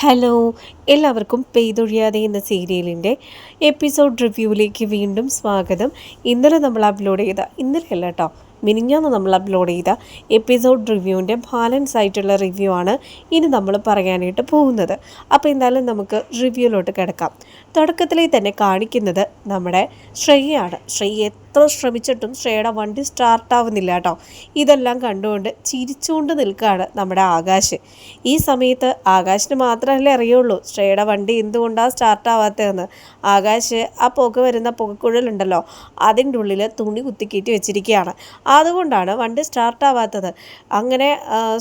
Hello എല്ലാവർക്കും പെയ്തൊഴിയാതെ എന്ന സീരിയലിന്റെ എപ്പിസോഡ് റിവ്യൂവിലേക്ക് വീണ്ടും സ്വാഗതം. ഇന്നലെ നമ്മൾ അപ്ലോഡ് ചെയ്ത ഇന്നലെ അല്ല കേട്ടോ മിനിഞ്ഞാന്ന് നമ്മൾ അപ്ലോഡ് ചെയ്ത എപ്പിസോഡ് റിവ്യൂവിന്റെ ബാലൻസ് ആയിട്ടുള്ള റിവ്യൂ ആണ് ഇനി നമ്മൾ പറയാനായിട്ട് പോകുന്നത്. അപ്പോൾ എന്തായാലും നമുക്ക് റിവ്യൂലോട്ട് കിടക്കാം. തുടക്കത്തിലേ തന്നെ കാണിക്കുന്നത് നമ്മുടെ ശ്രേയയാണ്. ശ്രേയ എത്ര ശ്രമിച്ചിട്ടും ശ്രേയുടെ വണ്ടി സ്റ്റാർട്ടാവുന്നില്ല കേട്ടോ. ഇതെല്ലാം കണ്ടുകൊണ്ട് ചിരിച്ചുകൊണ്ട് നിൽക്കുകയാണ് നമ്മുടെ ആകാശ്. ഈ സമയത്ത് ആകാശിന് മാത്രമല്ലേ അറിയുള്ളൂ ശ്രേയുടെ വണ്ടി എന്തുകൊണ്ടാണ് സ്റ്റാർട്ടാവാത്തതെന്ന് ആകാശ് ആ പുക വരുന്ന പുകക്കുഴലുണ്ടല്ലോ അതിന്റെ ഉള്ളിൽ തുണി കുത്തിക്കീറ്റി വെച്ചിരിക്കുകയാണ്. അതുകൊണ്ടാണ് വണ്ടി സ്റ്റാർട്ടാവാത്തത് അങ്ങനെ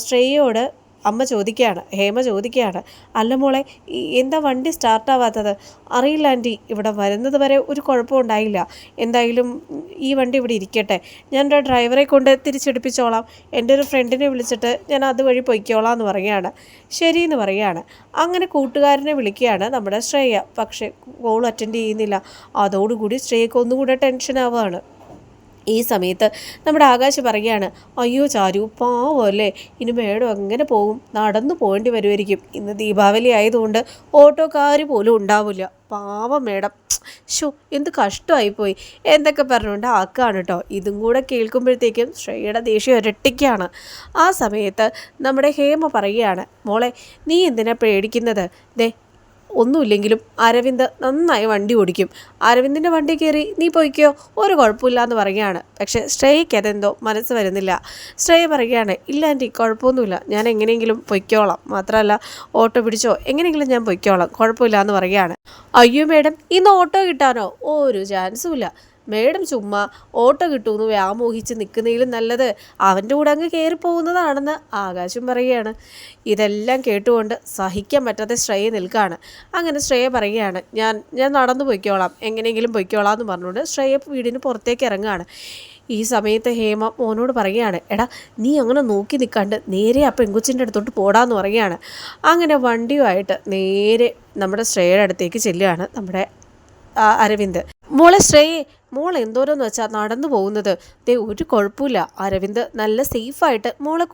ശ്രേയോട് അമ്മ ചോദിക്കുകയാണ് ഹേമ ചോദിക്കുകയാണ് അല്ല മോളെ എന്താ വണ്ടി സ്റ്റാർട്ടാവാത്തത് അറിയില്ല ആന്റി ഇവിടെ വരുന്നത് വരെ ഒരു കുഴപ്പമുണ്ടായില്ല എന്തായാലും ഈ വണ്ടി ഇവിടെ ഇരിക്കട്ടെ. ഞാൻ ഡ്രൈവറെ കൊണ്ട് തിരിച്ചെടുപ്പിച്ചോളാം. എന്റെ ഒരു ഫ്രണ്ടിനെ വിളിച്ചിട്ട് ഞാൻ അതുവഴി പൊയ്ക്കോളാം എന്ന് പറയുകയാണ്. ശരി എന്ന് പറയുകയാണ്. അങ്ങനെ കൂട്ടുകാരനെ വിളിക്കുകയാണ് നമ്മുടെ ശ്രേയ. പക്ഷേ കോൾ അറ്റൻഡ് ചെയ്യുന്നില്ല. അതോടുകൂടി ശ്രേയക്ക് ഒന്നുകൂടെ ടെൻഷൻ ആവുകയാണ്. ഈ സമയത്ത് നമ്മുടെ ആകാശ് പറയുകയാണ് അയ്യോ ചാരു പാവമല്ലേ ഇനി മേഡം അങ്ങനെ പോകും നടന്നു പോകേണ്ടി വരുമായിരിക്കും ഇന്ന് ദീപാവലി ആയതുകൊണ്ട് ഓട്ടോക്കാർ പോലും ഉണ്ടാവില്ല. പാവം മേഡം. ഷോ എന്ത് കഷ്ടമായിപ്പോയി. എന്തൊക്കെ പറഞ്ഞുകൊണ്ട് ആക്കാണ് കേട്ടോ ഇതും കൂടെ കേൾക്കുമ്പോഴത്തേക്കും ശ്രേയയുടെ ദേഷ്യം ഇരട്ടിക്കാണ്. ആ സമയത്ത് നമ്മുടെ ഹേമ പറയുകയാണ് മോളെ നീ എന്തിനാ പേടിക്കുന്നത്? ദേ ഒന്നുമില്ലെങ്കിലും അരവിന്ദ് നന്നായി വണ്ടി ഓടിക്കും. അരവിന്ദിന്റെ വണ്ടി കയറി നീ പോയിക്കോ ഒരു കുഴപ്പമില്ല എന്ന് പറയുകയാണ്. പക്ഷേ ശ്രേയയ്ക്ക് അതെന്തോ മനസ്സ് വരുന്നില്ല. ശ്രേയ പറയുകയാണ് ഇല്ല ആന്റി കുഴപ്പമൊന്നുമില്ല. ഞാൻ എങ്ങനെയെങ്കിലും പൊയ്ക്കോളാം. മാത്രമല്ല ഓട്ടോ പിടിച്ചോ എങ്ങനെയെങ്കിലും ഞാൻ പൊയ്ക്കോളാം. കുഴപ്പമില്ല എന്ന് പറയുകയാണ്. അയ്യോ മേഡം ഇന്ന് ഓട്ടോ കിട്ടാനോ? ഒരു ചാൻസും ഇല്ല. മേഡം ചുമ്മാ ഓട്ടോ കിട്ടുമെന്ന് വ്യാമോഹിച്ച് നിൽക്കുന്നതിലും നല്ലത് അവന്റെ കൂടെ അങ്ങ് കയറിപ്പോകുന്നതാണെന്ന് ആകാശം പറയുകയാണ്. ഇതെല്ലാം കേട്ടുകൊണ്ട് സഹിക്കാൻ പറ്റാതെ ശ്രേയ നിൽക്കുകയാണ് അങ്ങനെ ശ്രേയ പറയുകയാണ് ഞാൻ ഞാൻ നടന്നു പൊയ്ക്കോളാം എങ്ങനെയെങ്കിലും പൊയ്ക്കോളാം എന്ന് പറഞ്ഞുകൊണ്ട് ശ്രേയ വീടിന് പുറത്തേക്ക് ഇറങ്ങുകയാണ്. ഈ സമയത്ത് ഹേമ മോനോട് പറയുകയാണ് എടാ നീ അങ്ങനെ നോക്കി നിൽക്കാണ്ട് നേരെ ആ പെങ്കുച്ചിന്റെ അടുത്തോട്ട് പോടാന്ന് പറയുകയാണ്. അങ്ങനെ വണ്ടിയുമായിട്ട് നേരെ നമ്മുടെ ശ്രേയയുടെ അടുത്തേക്ക് ചെല്ലുകയാണ് നമ്മുടെ അരവിന്ദ്. മോളെ ശ്രേയേ മോൾ എന്തോരെന്ന് വെച്ചാൽ നടന്നു പോകുന്നത്. ദേ ഒരു കുഴപ്പമില്ല. അരവിന്ദ് നല്ല സേഫായിട്ട് മോളെ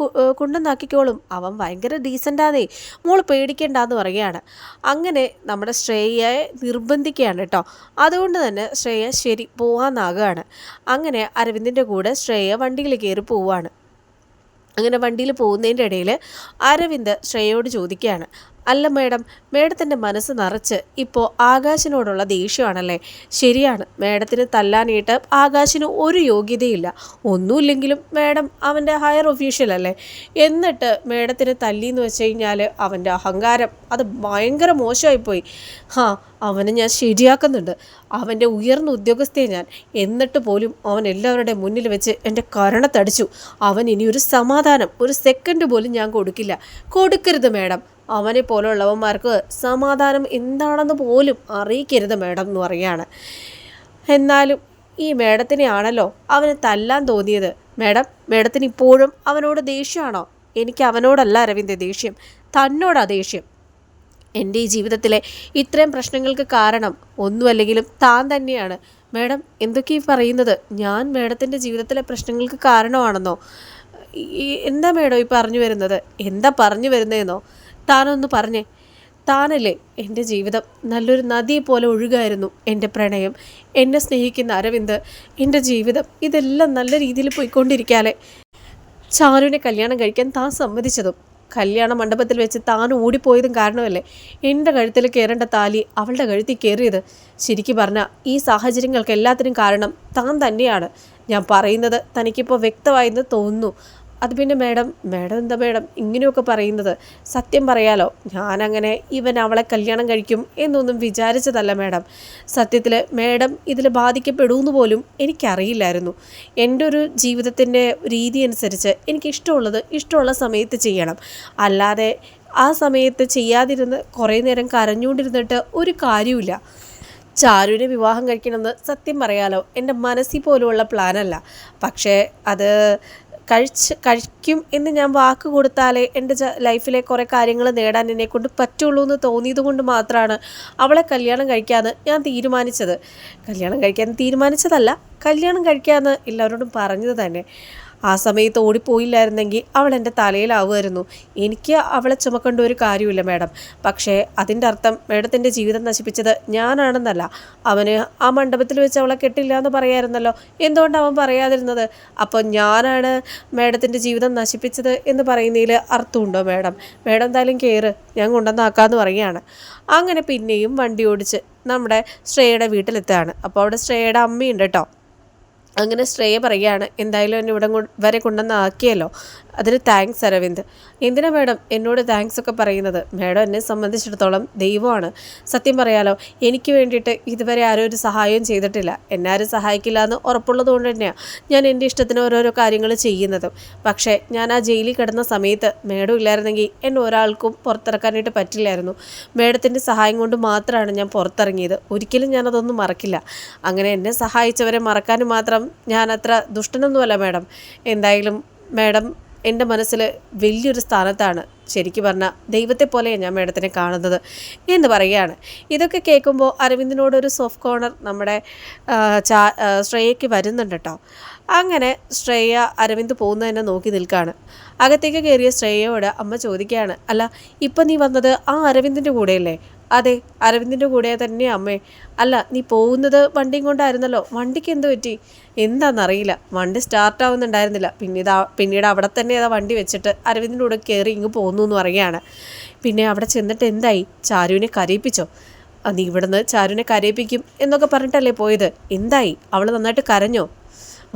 കൊണ്ടുവന്നാക്കിക്കോളും. അവൻ ഭയങ്കര ഡീസന്റാന്നേ മോൾ പേടിക്കേണ്ടെന്ന് പറയുകയാണ്. അങ്ങനെ നമ്മുടെ ശ്രേയയെ നിർബന്ധിക്കുകയാണ് കേട്ടോ. അതുകൊണ്ട് തന്നെ ശ്രേയ ശരി പോവാന്നാകുകയാണ് അങ്ങനെ അരവിന്ദിന്റെ കൂടെ ശ്രേയ വണ്ടിയിൽ കയറി പോവുകയാണ് അങ്ങനെ വണ്ടിയിൽ പോകുന്നതിന്റെ ഇടയിൽ അരവിന്ദ് ശ്രേയയോട് ചോദിക്കുകയാണ്. അല്ല മേഡം മേഡത്തിന്റെ മനസ്സ് നിറച്ച് ഇപ്പോൾ ആകാശിനോടുള്ള ദേഷ്യമാണല്ലേ? ശരിയാണ് മേഡത്തിന് തല്ലാനായിട്ട് ആകാശിന് ഒരു യോഗ്യതയില്ല. ഒന്നുമില്ലെങ്കിലും മേഡം അവന്റെ ഹയർ ഒഫീഷ്യൽ അല്ലേ? എന്നിട്ട് മേഡത്തിന് തല്ലി എന്ന് വെച്ച് കഴിഞ്ഞാൽ അവന്റെ അഹങ്കാരം അത് ഭയങ്കര മോശമായിപ്പോയി. ഹാ അവനെ ഞാൻ ശരിയാക്കുന്നുണ്ട്. അവന്റെ ഉയർന്ന ഉദ്യോഗസ്ഥയെ ഞാൻ. എന്നിട്ട് പോലും അവൻ എല്ലാവരുടെ മുന്നിൽ വെച്ച് എന്റെ കരണത്തടിച്ചു. അവൻ ഇനി ഒരു സമാധാനം ഒരു സെക്കൻഡ് പോലും ഞാൻ കൊടുക്കില്ല. കൊടുക്കരുത് മേഡം. അവനെ പോലുള്ളവന്മാർക്ക് സമാധാനം എന്താണെന്ന് പോലും അറിയിക്കരുത് മേഡം എന്ന് പറയാണ് എന്നാലും ഈ മേഡത്തിനെയാണല്ലോ അവന് തല്ലാൻ തോന്നിയത്. മേഡം മേഡത്തിന് ഇപ്പോഴും അവനോട് ദേഷ്യമാണോ? എനിക്ക് അവനോടല്ല അരവിന്ദ് ദേഷ്യം. തന്നോടാ ദേഷ്യം. എന്റെ ഈ ജീവിതത്തിലെ ഇത്രയും പ്രശ്നങ്ങൾക്ക് കാരണം ഒന്നുമല്ലെങ്കിലും താൻ തന്നെയാണ്. മേഡം എന്തൊക്കെ ഈ പറയുന്നത്? ഞാൻ മേഡത്തിന്റെ ജീവിതത്തിലെ പ്രശ്നങ്ങൾക്ക് കാരണമാണെന്നോ? എന്താ മേഡം ഈ പറഞ്ഞു വരുന്നത്? എന്താ പറഞ്ഞു വരുന്നതെന്നോ? താനൊന്ന് പറഞ്ഞേ. താനല്ലേ എന്റെ ജീവിതം. നല്ലൊരു നദിയെ പോലെ ഒഴുകായിരുന്നു എന്റെ പ്രണയം. എന്നെ സ്നേഹിക്കുന്ന അരവിന്ദ് എന്റെ ജീവിതം. ഇതെല്ലാം നല്ല രീതിയിൽ പോയിക്കൊണ്ടിരിക്കാലേ ചാരുവിനെ കല്യാണം കഴിക്കാൻ താൻ സമ്മതിച്ചതും. കല്യാണ മണ്ഡപത്തിൽ വെച്ച് താൻ ഓടിപ്പോയതും കാരണമല്ലേ എന്റെ കഴുത്തിൽ കയറേണ്ട താലി അവളുടെ കഴുത്തിൽ കയറിയത് ശരിക്കും പറഞ്ഞാൽ ഈ സാഹചര്യങ്ങൾക്ക് എല്ലാത്തിനും കാരണം താൻ തന്നെയാണ്. ഞാൻ പറയുന്നത് തനിക്കിപ്പോൾ വ്യക്തമായെന്ന് തോന്നുന്നു. അത് പിന്നെ മേഡം മേഡം എന്താ മേഡം ഇങ്ങനെയൊക്കെ പറയുന്നത് സത്യം പറയാലോ? ഞാനങ്ങനെ ഇവൻ അവളെ കല്യാണം കഴിക്കും എന്നൊന്നും വിചാരിച്ചതല്ല മേഡം. സത്യത്തിൽ മേഡം ഇതിൽ ബാധിക്കപ്പെടുമെന്ന് പോലും എനിക്കറിയില്ലായിരുന്നു. എന്റെ ഒരു ജീവിതത്തിന്റെ രീതി അനുസരിച്ച് എനിക്ക് ഇഷ്ടമുള്ളത് ഇഷ്ടമുള്ള സമയത്ത് ചെയ്യണം. അല്ലാതെ ആ സമയത്ത് ചെയ്യാതിരുന്ന് കുറേ നേരം കരഞ്ഞുകൊണ്ടിരുന്നിട്ട് ഒരു കാര്യമില്ല ചാരുവിനെ വിവാഹം കഴിക്കണമെന്ന് സത്യം പറയാലോ എന്റെ മനസ്സിൽ പോലുമുള്ള പ്ലാനല്ല പക്ഷേ അത് കഴിച്ച് കഴിക്കും എന്ന് ഞാൻ വാക്ക് കൊടുത്താലേ എന്റെ ലൈഫിലെ കുറേ കാര്യങ്ങൾ നേടാൻ എന്നെ കൊണ്ട് പറ്റുള്ളൂ എന്ന് തോന്നിയത് കൊണ്ട് മാത്രമാണ് അവളെ കല്യാണം കഴിക്കാമെന്ന് ഞാൻ തീരുമാനിച്ചത്. കല്യാണം കഴിക്കാൻ തീരുമാനിച്ചതല്ല കല്യാണം കഴിക്കാമെന്ന് എല്ലാവരോടും പറഞ്ഞത് തന്നെ. ആ സമയത്ത് ഓടിപ്പോയില്ലായിരുന്നെങ്കിൽ അവൾ എന്റെ തലയിലാവുമായിരുന്നു. എനിക്ക് അവളെ ചുമക്കേണ്ട ഒരു കാര്യമില്ല മാഡം. പക്ഷേ അതിന്റെ അർത്ഥം മാഡത്തിന്റെ ജീവിതം നശിപ്പിച്ചത് ഞാനാണെന്നല്ല. അവന് ആ മണ്ഡപത്തിൽ വെച്ച് അവളെ കെട്ടില്ല എന്ന് പറയായിരുന്നല്ലോ. എന്തുകൊണ്ട് അവൻ പറയാതിരുന്നത്? അപ്പോൾ ഞാനാണ് മാഡത്തിന്റെ ജീവിതം നശിപ്പിച്ചത് എന്ന് പറയുന്നതിൽ അർത്ഥമുണ്ടോ മാഡം? മാഡം എന്തായാലും കയറ് ഞാൻ കൊണ്ടുവന്നാക്കാമെന്ന് പറയുകയാണ്. അങ്ങനെ പിന്നെയും വണ്ടി ഓടിച്ച് നമ്മുടെ ശ്രേയയുടെ വീട്ടിലെത്തുകയാണ്. അപ്പോൾ അവിടെ ശ്രേയയുടെ അമ്മയുണ്ട് കേട്ടോ. അങ്ങനെ ശ്രേയ പറയുകയാണ്. എന്തായാലും എന്നെ ഇവിടെ വരെ കൊണ്ടുവന്ന് ആക്കിയല്ലോ അതിന് താങ്ക്സ് അരവിന്ദ്. എന്തിനാ മാഡം എന്നോട് താങ്ക്സ് ഒക്കെ പറയുന്നത്? മാഡം എന്നെ സംബന്ധിച്ചിടത്തോളം ദൈവമാണ്. സത്യം പറയാലോ എനിക്ക് വേണ്ടിയിട്ട് ഇതുവരെ ആരും ഒരു സഹായവും ചെയ്തിട്ടില്ല. എന്നെ ആരും സഹായിക്കില്ല എന്ന് ഉറപ്പുള്ളത് കൊണ്ട് തന്നെയാണ് ഞാൻ എന്റെ ഇഷ്ടത്തിന് ഓരോരോ കാര്യങ്ങൾ ചെയ്യുന്നതും. പക്ഷേ ഞാൻ ആ ജയിലിൽ കിടന്ന സമയത്ത് മേഡം ഇല്ലായിരുന്നെങ്കിൽ എന്നെ ഒരാൾക്കും പുറത്തിറക്കാനായിട്ട് പറ്റില്ലായിരുന്നു. മേഡത്തിന്റെ സഹായം കൊണ്ട് മാത്രമാണ് ഞാൻ പുറത്തിറങ്ങിയത്. ഒരിക്കലും ഞാനതൊന്നും മറക്കില്ല. അങ്ങനെ എന്നെ സഹായിച്ചവരെ മറക്കാനും മാത്രം ഞാൻ അത്ര ദുഷ്ടനൊന്നുമല്ല മാഡം എന്തായാലും മാഡം എന്റെ മനസ്സിൽ വലിയൊരു സ്ഥാനത്താണ് ശരിക്കും പറഞ്ഞാൽ ദൈവത്തെ പോലെയാണ് ഞാൻ മേഡത്തിനെ കാണുന്നത് എന്ന് പറയുകയാണ്. ഇതൊക്കെ കേൾക്കുമ്പോൾ അരവിന്ദിനോടൊരു സോഫ്റ്റ് കോർണർ നമ്മുടെ ചാ ശ്രേയയ്ക്ക് വരുന്നുണ്ട് കേട്ടോ. അങ്ങനെ ശ്രേയ അരവിന്ദ് പോകുന്നതന്നെ നോക്കി നിൽക്കുകയാണ്. അകത്തേക്ക് കയറിയ ശ്രേയയോട് അമ്മ ചോദിക്കുകയാണ് അല്ല ഇപ്പം നീ വന്നത് ആ അരവിന്ദിന്റെ കൂടെയല്ലേ? അതെ അരവിന്ദിന്റെ കൂടെ തന്നെ അമ്മേ. അല്ല നീ പോകുന്നത് വണ്ടിയും കൊണ്ടായിരുന്നല്ലോ. വണ്ടിക്ക് എന്ത് പറ്റി? എന്താണെന്നറിയില്ല വണ്ടി സ്റ്റാർട്ട് ആവുന്നുണ്ടായിരുന്നില്ല. പിന്നീട് പിന്നീട് അവിടെ തന്നെ അതാ വണ്ടി വെച്ചിട്ട് അരവിന്ദിന്റെ കൂടെ കയറി ഇങ്ങ് പോകുന്നു എന്ന് പറയുകയാണ്. പിന്നെ അവിടെ ചെന്നിട്ട് എന്തായി? ചാരുവിനെ കരയിപ്പിച്ചോ? നീ ഇവിടുന്ന് ചാരുവിനെ കരയിപ്പിക്കും എന്നൊക്കെ പറഞ്ഞിട്ടല്ലേ പോയത്? എന്തായി? അവൾ നന്നായിട്ട് കരഞ്ഞോ?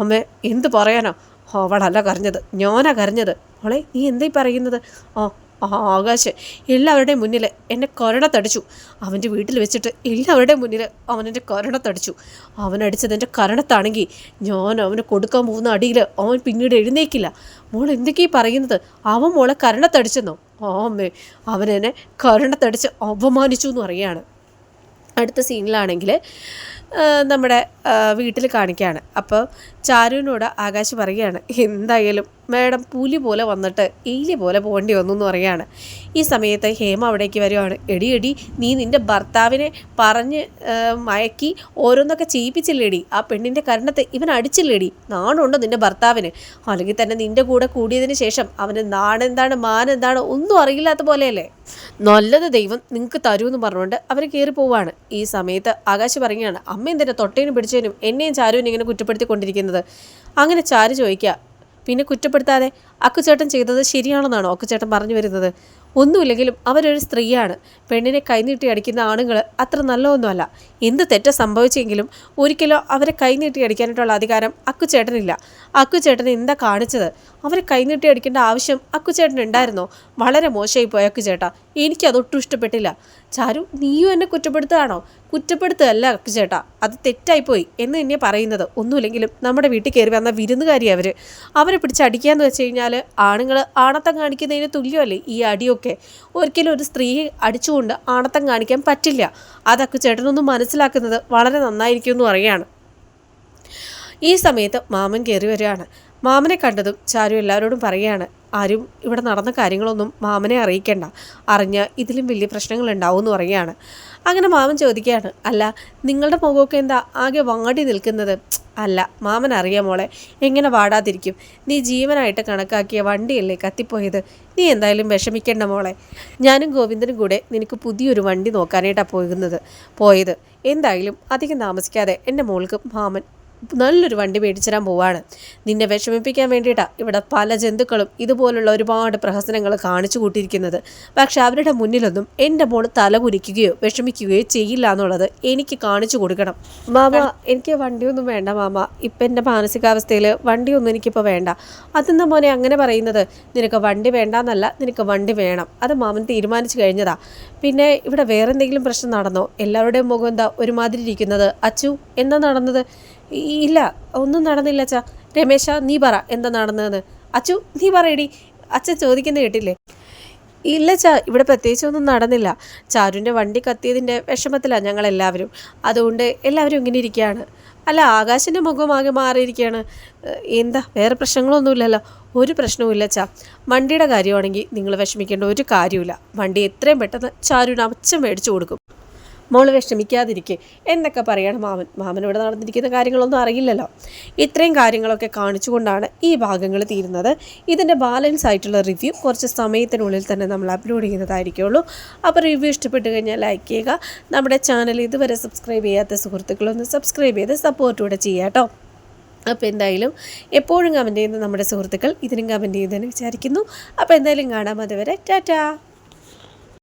അമ്മേ എന്ത് പറയാനോ? അവളല്ല കരഞ്ഞത്. ഞാനാ കരഞ്ഞത്. അവളെ നീ എന്തായി പറയുന്നത്? ഓ ആകാശ് എല്ലാവരുടെയും മുന്നിൽ എന്നെ തടിച്ചു. അവന്റെ വീട്ടിൽ വെച്ചിട്ട് എല്ലാവരുടെയും മുന്നിൽ അവനെന്റെ തടിച്ചു. അവനടിച്ചത് എന്റെ കരണത്താണെങ്കിൽ ഞാൻ അവന് കൊടുക്കാൻ പോകുന്ന അടിയിൽ അവൻ പിന്നീട് എഴുന്നേക്കില്ല. മോൾ എന്തൊക്കെയാ പറയുന്നത്? അവൻ മോളെ കരണത്തടിച്ചെന്നോ ആ അമ്മേ അവനെന്നെ കരണത്തടിച്ച് അപമാനിച്ചു എന്ന് പറയുകയാണ്. അടുത്ത സീനിലാണെങ്കിൽ നമ്മുടെ വീട്ടിൽ കാണിക്കുകയാണ്. അപ്പോൾ ചാരുവിനോട് ആകാശ് പറയുകയാണ് എന്തായാലും മേഡം പുലി പോലെ വന്നിട്ട് എലി പോലെ പോകേണ്ടി വന്നു എന്ന് പറയുകയാണ്. ഈ സമയത്ത് ഹേമ അവിടേക്ക് വരുവാണ്. എടി എടി നീ നിന്റെ ഭർത്താവിനെ പറഞ്ഞ് മയക്കി ഓരോന്നൊക്കെ ചെയ്യിപ്പിച്ചില്ലേടി. ആ പെണ്ണിന്റെ കരണത്തെ ഇവൻ അടിച്ചില്ലേടി. നാണുണ്ടോ നിന്റെ ഭർത്താവിന്? അല്ലെങ്കിൽ തന്നെ നിന്റെ കൂടെ കൂടിയതിന് ശേഷം അവന് നാണെന്താണ് മാനെന്താണ് ഒന്നും അറിയില്ലാത്ത പോലെയല്ലേ? നല്ലത് ദൈവം നിങ്ങൾക്ക് തരൂന്ന് പറഞ്ഞുകൊണ്ട് അവർ കയറി പോവാണ്. ഈ സമയത്ത് ആകാശ് പറയുകയാണ് അമ്മ എന്തിനാ തൊട്ടേനും പിടിച്ചതിനും എന്നെയും ചാരുവിനും ഇങ്ങനെ കുറ്റപ്പെടുത്തിക്കൊണ്ടിരിക്കുന്നത്? അങ്ങനെ ചാരു ചോദിക്കുക പിന്നെ കുറ്റപ്പെടുത്താതെ അക്കുചേട്ടൻ ചെയ്തത് ശരിയാണെന്നാണോ അക്കുചേട്ടൻ പറഞ്ഞു വരുന്നത്? ഒന്നുമില്ലെങ്കിലും അവരൊരു സ്ത്രീയാണ്. പെണ്ണിനെ കൈനീട്ടി അടിക്കുന്ന ആണുങ്ങൾ അത്ര നല്ലതൊന്നുമല്ല. എന്ത് തെറ്റ സംഭവിച്ചെങ്കിലും ഒരിക്കലും അവരെ കൈനീട്ടി അടിക്കാനായിട്ടുള്ള അധികാരം അക്കുചേട്ടനില്ല. അക്കുചേട്ടൻ എന്താ കാണിച്ചത്? അവരെ കൈനീട്ടി അടിക്കേണ്ട ആവശ്യം അക്കുചേട്ടൻ ഉണ്ടായിരുന്നോ? വളരെ മോശമായി പോയ അക്കുചേട്ടാ. എനിക്കതൊട്ടും ഇഷ്ടപ്പെട്ടില്ല. ചാരു നീയും എന്നെ കുറ്റപ്പെടുത്തുകയാണോ? കുറ്റപ്പെടുത്തുകയല്ല അക്കുചേട്ടാ. അത് തെറ്റായിപ്പോയി എന്ന് തന്നെ പറയുന്നത്. ഒന്നുമില്ലെങ്കിലും നമ്മുടെ വീട്ടിൽ കയറി വന്ന വിരുന്നുകാരി അവർ അവരെ പിടിച്ച് അടിക്കാന്ന് വെച്ച് കഴിഞ്ഞാൽ ആണുങ്ങൾ ആണത്തം കാണിക്കുന്നതിന് തുല്യമല്ലേ ഈ അടിയൊക്കെ? ഒരിക്കലും ഒരു സ്ത്രീ അടിച്ചുകൊണ്ട് ആണത്തം കാണിക്കാൻ പറ്റില്ല. അതൊക്കെ ചേട്ടനൊന്നും മനസ്സിലാക്കുന്നത് വളരെ നന്നായിരിക്കും എന്ന് പറയുകയാണ്. ഈ സമയത്ത് മാമൻ കയറി വരികയാണ്. മാമനെ കണ്ടതും ചാരു എല്ലാവരോടും പറയുകയാണ് ആരും ഇവിടെ നടന്ന കാര്യങ്ങളൊന്നും മാമനെ അറിയിക്കേണ്ട. അറിഞ്ഞ ഇതിലും വലിയ പ്രശ്നങ്ങൾ ഉണ്ടാവും എന്ന് പറയുകയാണ്. അങ്ങനെ മാമൻ ചോദിക്കുകയാണ് അല്ല നിങ്ങളുടെ മുഖമൊക്കെ എന്താ ആകെ വാടി നിൽക്കുന്നത്? അല്ല മാമൻ അറിയാം മോളെ എങ്ങനെ വാടാതിരിക്കും. നീ ജീവനായിട്ട് കണക്കാക്കിയ വണ്ടിയല്ലേ കത്തിപ്പോയത്? നീ എന്തായാലും വിഷമിക്കേണ്ട മോളെ. ഞാനും ഗോവിന്ദനും കൂടെ നിനക്ക് പുതിയൊരു വണ്ടി നോക്കാനായിട്ടാണ് പോകുന്നത് പോയത്. എന്തായാലും അധികം താമസിക്കാതെ എന്റെ മോൾക്ക് മാമൻ നല്ലൊരു വണ്ടി മേടിച്ചു തരാൻ പോവാണ്. നിന്നെ വിഷമിപ്പിക്കാൻ വേണ്ടിയിട്ടാണ് ഇവിടെ പല ജന്തുക്കളും ഇതുപോലുള്ള ഒരുപാട് പ്രഹസനങ്ങൾ കാണിച്ചു കൂട്ടിയിരിക്കുന്നത്. പക്ഷെ അവരുടെ മുന്നിലൊന്നും എന്റെ മോൾ തല കുരിക്കുകയോ വിഷമിക്കുകയോ ചെയ്യില്ല എന്നുള്ളത് എനിക്ക് കാണിച്ചു കൊടുക്കണം. മാമ എനിക്ക് വണ്ടിയൊന്നും വേണ്ട മാമ. ഇപ്പം എന്റെ മാനസികാവസ്ഥയിൽ വണ്ടിയൊന്നും എനിക്കിപ്പോൾ വേണ്ട. അതെന്താ മോനെ അങ്ങനെ പറയുന്നത്? നിനക്ക് വണ്ടി വേണ്ടെന്നല്ല നിനക്ക് വണ്ടി വേണം. അത് മാമൻ തീരുമാനിച്ചു കഴിഞ്ഞതാ. പിന്നെ ഇവിടെ വേറെ എന്തെങ്കിലും പ്രശ്നം നടന്നോ? എല്ലാവരുടെയും മുഖം എന്താ ഒരുമാതിരി ഇരിക്കുന്നത്? അച്ചു എന്താ നടന്നത്? ഇല്ല ഒന്നും നടന്നില്ല അച്ഛാ. രമേശ നീ പറ എന്താ നടന്നതെന്ന്. അച്ചു നീ പറയടി. അച്ഛൻ ചോദിക്കുന്ന കേട്ടില്ലേ? ഇല്ല ചാ ഇവിടെ പ്രത്യേകിച്ചൊന്നും നടന്നില്ല. ചാരുവിന്റെ വണ്ടി കത്തിയതിന്റെ വിഷമത്തിലാണ് ഞങ്ങളെല്ലാവരും. അതുകൊണ്ട് എല്ലാവരും ഇങ്ങനെ ഇരിക്കുകയാണ്. അല്ല ആകാശിന്റെ മുഖമാകെ മാറിയിരിക്കുകയാണ്. എന്താ വേറെ പ്രശ്നങ്ങളൊന്നുമില്ലല്ലോ? ഒരു പ്രശ്നവും ചാ വണ്ടിയുടെ കാര്യമാണെങ്കിൽ നിങ്ങൾ വിഷമിക്കേണ്ട ഒരു കാര്യമില്ല വണ്ടി എത്രയും പെട്ടെന്ന് ചാരുവിന് അച്ഛൻ മേടിച്ചു കൊടുക്കും. മോൾ വിഷമിക്കാതിരിക്കെ എന്നൊക്കെ പറയണം മാമൻ. ഇവിടെ നടന്നിരിക്കുന്ന കാര്യങ്ങളൊന്നും അറിയില്ലല്ലോ. ഇത്രയും കാര്യങ്ങളൊക്കെ കാണിച്ചുകൊണ്ടാണ് ഈ ഭാഗങ്ങൾ തീരുന്നത്. ഇതിന്റെ ബാലൻസ് ആയിട്ടുള്ള റിവ്യൂ കുറച്ച് സമയത്തിനുള്ളിൽ തന്നെ നമ്മൾ അപ്ലോഡ് ചെയ്യുന്നതായിരിക്കുള്ളൂ. അപ്പോൾ റിവ്യൂ ഇഷ്ടപ്പെട്ട് കഴിഞ്ഞാൽ ലൈക്ക് ചെയ്യുക. നമ്മുടെ ചാനൽ ഇതുവരെ സബ്സ്ക്രൈബ് ചെയ്യാത്ത സുഹൃത്തുക്കളൊന്ന് സബ്സ്ക്രൈബ് ചെയ്ത് സപ്പോർട്ട് കൂടെ ചെയ്യാം കേട്ടോ. അപ്പോൾ എന്തായാലും എപ്പോഴും കമന്റ് ചെയ്യുന്ന നമ്മുടെ സുഹൃത്തുക്കൾ ഇതിനും കമന്റ് ചെയ്യുന്നതെന്ന് വിചാരിക്കുന്നു. അപ്പോൾ എന്തായാലും കാണാം അതുവരെ. ടാറ്റാ!